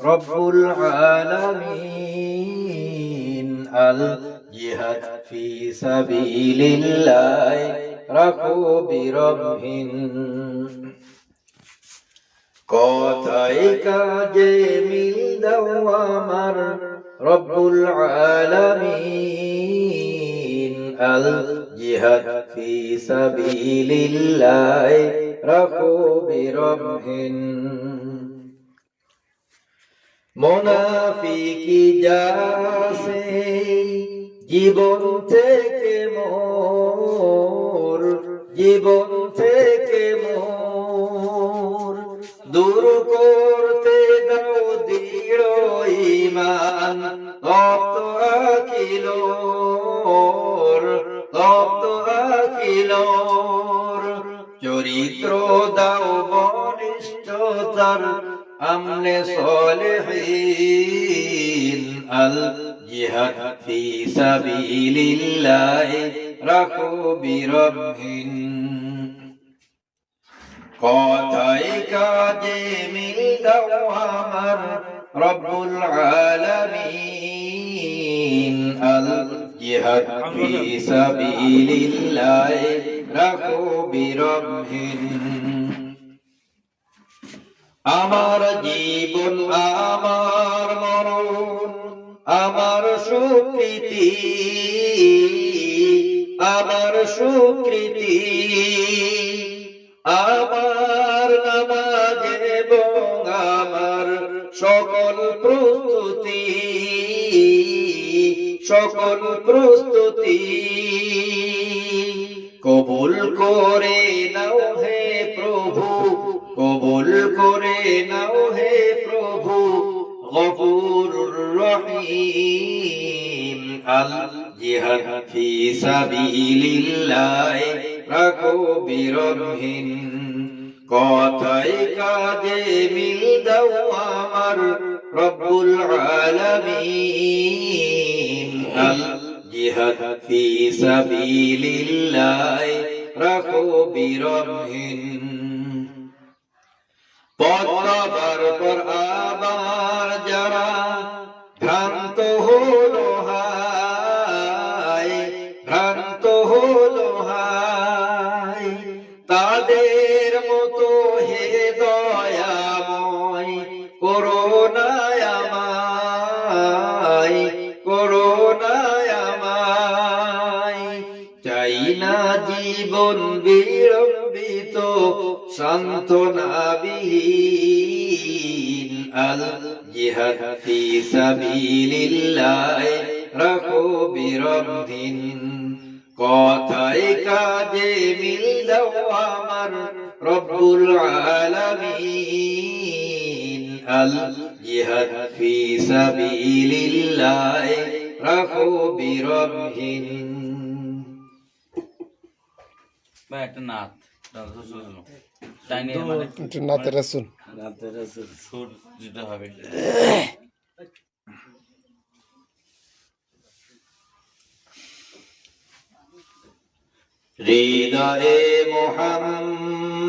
রব্বুল আলামিন আল জিহাদ ফি সাবিলিল্লাহ রাখো বিরবহীন কথায় কাজে মিল দাও আমার রব্বুল আলামিন আল জিহাদ ফি সাবিলিল্লাহ রাখো বিরবহীন মোনাফিকি যাসে জীবন থেকে মোর, জীবন থেকে মোর। দূর করতে দাও দৃঢ় ইমান তপ্ত আখিল তপ্ত আখিল চরিত্র দাও বনিষ্ঠতার আমনে সলিহিন আল জিহাদ ফি সাবিলিল্লাহ রাখো বিরবহীন কথায় কাজে মিল দাও আমার রব্বুল আলামিন আল জিহাদ ফি সাবিলিল্লাহ রাখো বিরবহীন আমার জীবন, আমার মরণ, আমার সুকৃতি আমার সুকৃতি। আমার নামাজ এবং আমার সকল প্রস্তুতি সকল প্রস্তুতি। কবুল করে নাও হে প্রভু কবুল করে নাও হে প্রভু গফুর রহিম। আল জিহাদ ফি সাবিলিল্লাহ, রাখো বিরবহীন কথায় কাজে মিল দাও আমার রব্বুল আলামিন। আল জিহাদ ফি সাবিলিল্লাহ, রাখো বিরবহীন পদ্মাবার পর আবার যারা ভ্রান্ত হলো হায়, ভ্রান্ত হলো হায়, তাদের মতো হে দয়াময় করোনায় জীবন বিড়ম্বিত সান্ত্বনাবিহীন। আল জিহাদ ফি সাবিলিল্লাহ রাখো বিরবহীন কথায় কাজে মিল দাও আমার রব্বুল আলামিন। আল জিহাদ ফি সাবিলিল্লাহ রাখো বিরবহীন বা একটা নাথ তাই নিয়ে মানে একটু নাতে রাসুল সুর দিতে হবে। হৃদয়ে মোহাম্মদ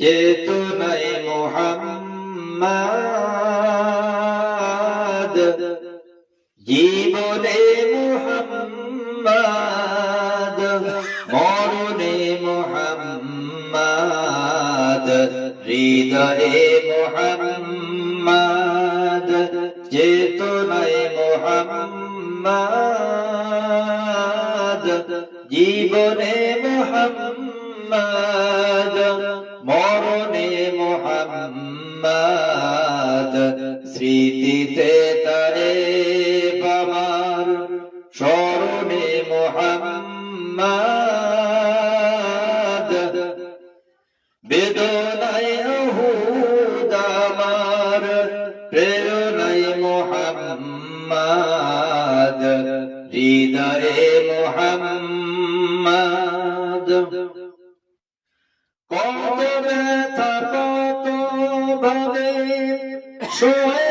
চেতনায় মোহাম্মদ জীবনে মোহাম্মদ হৃদয়ে মোহাম্মদ চেতনায় মোহাম্মদ জীবনে মোহাম্মদ মরণে মোহাম্মদ স্মৃতিতে তারে মোহাম্মদ হৃদয়ে মোহাম্মদ। কত ব্যথা কত ভাবে শোয়ে